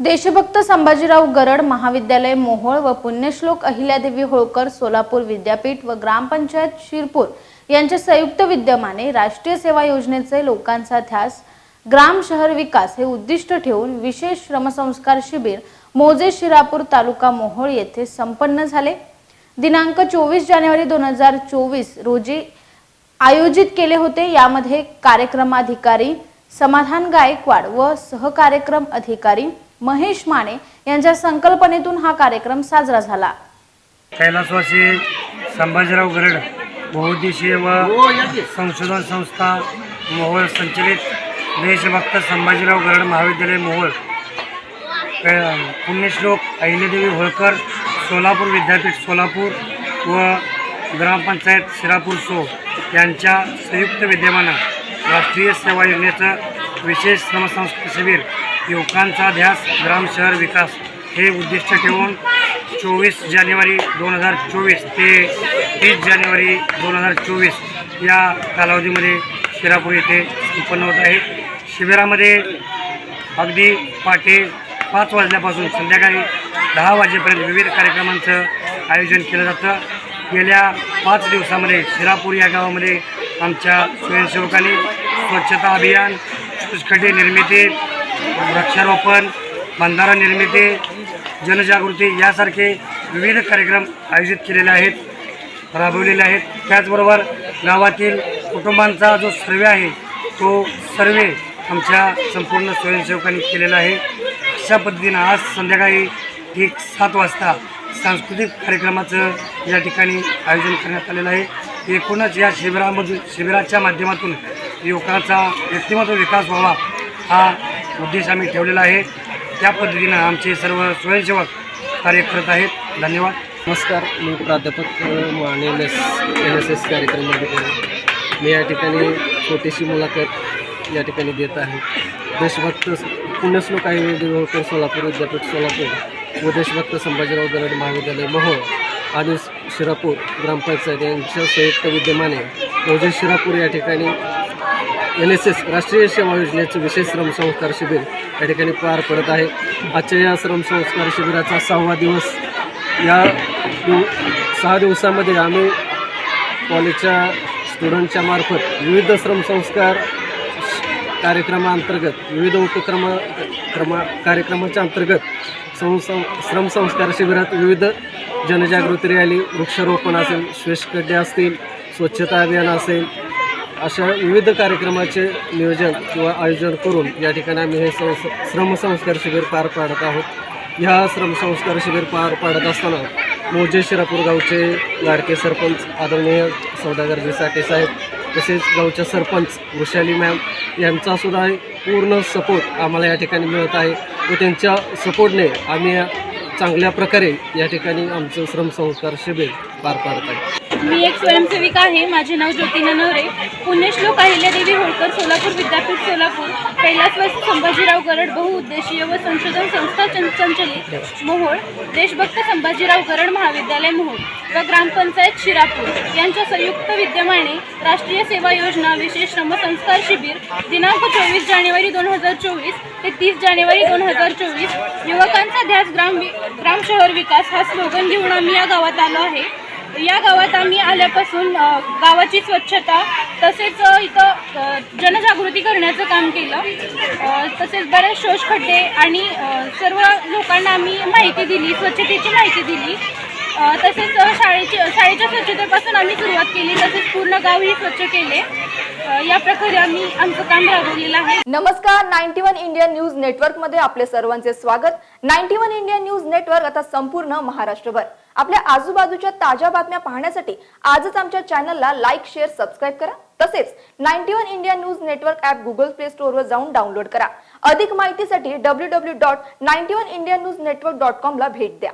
देशभक्त संभाजीराव गरड महाविद्यालय मोहोळ व पुण्यश्लोक अहिल्यादेवी होळकर सोलापूर विद्यापीठ व ग्रामपंचायत शिरपूर यांच्या संयुक्त विद्यमाने राष्ट्रीय सेवा योजनेचे लोकांचा ध्यास ग्राम शहर विकास हे उद्दिष्ट ठेवून विशेष श्रमसंस्कार शिबिर मोजे शिरापूर तालुका मोहोळ येथे संपन्न झाले. दिनांक चोवीस जानेवारी दोन हजार चोवीस रोजी आयोजित केले होते. यामध्ये कार्यक्रमाधिकारी समाधान गायकवाड व सहकार्यक्रम अधिकारी महेश माने यांच्या संकल्पनेतून हा कार्यक्रम साजरा झाला. कैलासवासी संभाजीराव गरड बहुद्देशीय व संशोधन संस्था मोहोळ संचलित देशभक्त संभाजीराव गरड महाविद्यालय मोहोळ. पुण्यश्लोक अहिल्यादेवी होळकर सोलापूर विद्यापीठ सोलापूर व ग्रामपंचायत शिरापूर सो यांच्या संयुक्त विद्यमानं राष्ट्रीय सेवा योजनेचं विशेष श्रमसंस्कार शिबिर युवकांचा ध्यास ग्राम शहर विकास हे उद्दिष्ट ठेवून चोवीस जानेवारी दोन हजार चोवीस ते तीस जानेवारी दोन हजार चोवीस या कालावधीमध्ये शिरापूर येथे संपन्न होत आहे. शिबिरामध्ये अगदी पहाटे पाच वाजल्यापासून संध्याकाळी दहा वाजेपर्यंत विविध कार्यक्रमांचं आयोजन केलं जातं. गेल्या पाच दिवसामध्ये शिरापूर या गावामध्ये आमच्या स्वयंसेवकांनी स्वच्छता अभियान खड्डे निर्मिती वृक्षारोपण बंधारा निर्मिती जनजागृती यासारखे विविध कार्यक्रम आयोजित केलेले आहेत राबवलेले आहेत. त्याचबरोबर गावातील कुटुंबांचा जो सर्वे आहे तो सर्वे आमच्या संपूर्ण स्वयंसेवकांनी केलेला आहे. अशा पद्धतीनं आज संध्याकाळी एक सात वाजता सांस्कृतिक कार्यक्रमाचं या ठिकाणी आयोजन करण्यात आलेलं आहे. एकूणच या शिबिरामधून शिबिराच्या माध्यमातून युवकाचा व्यक्तिमत्व विकास व्हावा हा उद्देश आम्ही ठेवलेला आहे. त्या पद्धतीनं आमचे सर्व स्वयंसेवक कार्य करत आहेत. धन्यवाद. नमस्कार मी प्राध्यापक Mane N S N S S कार्यक्रमामध्ये मी या ठिकाणी छोटीशी मुलाखत या ठिकाणी देत आहे. देशभक्त पुण्यश्लोक आहे देवळकर सोलापूर विद्यापीठ सोलापूर व देशभक्त संभाजीराव गरड महाविद्यालय मोहोळ आणि शिरापूर ग्रामपंचायत यांच्या संयुक्त विद्यमाने मोजे शिरापूर या ठिकाणी एन एस एस राष्ट्रीय सेवा योजनेचे विशेष श्रमसंस्कार शिबिर या ठिकाणी पार पडत आहे. आजच्या या श्रमसंस्कार शिबिराचा सहावा दिवस या दिव सहा दिवसामध्ये आम्ही कॉलेजच्या स्टुडंटच्या मार्फत विविध श्रमसंस्कार कार्यक्रमाअंतर्गत विविध उपक्रम क्रमा कार्यक्रमाच्या अंतर्गत संसं श्रमसंस्कार शिबिरात विविध जनजागृती रॅली वृक्षारोपण असेल श्वेषकड्डे असतील स्वच्छता अभियान असेल अशा विविध कार्यक्रमाचे नियोजन किंवा आयोजन करून या ठिकाणी आम्ही हे संस श्रमसंस्कार शिबिर पार पाडत आहोत. ह्या श्रमसंस्कार शिबिर पार पाडत असताना मोजे शिरापूर गावचे लाडके सरपंच आदरणीय सौदागर साठे साहेब तसेच गावच्या सरपंच वृषाली मॅम यांचा सुद्धा पूर्ण सपोर्ट आम्हाला या ठिकाणी मिळत आहे व त्यांच्या सपोर्टने आम्ही चांगल्या प्रकारे या ठिकाणी आमचं श्रमसंस्कार शिबिर पार पाडत आहे. मी एक स्वयंसेविका आहे माझे नाव ज्योती ननवरे पुण्यश्लोक अहिल्यादेवी होळकर सोलापूर विद्यापीठ सोलापूर. कैलासवासी संभाजीराव गरड बहुउद्देशीय व संशोधन संस्था संचलित मोहोळ. देशभक्त संभाजीराव गरड महाविद्यालय मोहोळ. व ग्रामपंचायत शिरापूर. यांच्या संयुक्त विद्यमाने राष्ट्रीय सेवा योजना विशेष श्रमसंस्कार शिबिर दिनांक चोवीस जानेवारी दोन हजार चोवीस ते तीस जानेवारी दोन हजार चोवीस. युवकांचा ध्यास ग्राम ग्राम शहर विकास हा स्लोगन घेऊन आम्ही या गावात आलो आहे. या गावात आम्ही आल्यापासून गावाची स्वच्छता तसेच इथं जनजागृती करण्याचं काम केलं. तसेच बऱ्याच शोषखड्डे आणि सर्व लोकांना आम्ही माहिती दिली स्वच्छतेची माहिती दिली. तसेच शाळेची शाळेच्या स्वच्छतेपासून आम्ही सुरुवात केली तसेच पूर्ण गावही स्वच्छ केले. या प्रकारे आम्ही आमचं काम राबवलेलं आहे. नमस्कार नाईन्टी वन इंडियन न्यूज नेटवर्कमध्ये आपले सर्वांचे स्वागत. Ninety one Indian news network आता संपूर्ण महाराष्ट्रभर. आपल्या आजूबाजूच्या ताज्या बातम्या पाहण्यासाठी आजच आमच्या चॅनलला लाईक शेअर सबस्क्राईब करा. तसेच ninety one India news network app Google play store वर जाऊन डाउनलोड करा. अधिक माहितीसाठी W W dot ninety one India news network dot com ला भेट द्या.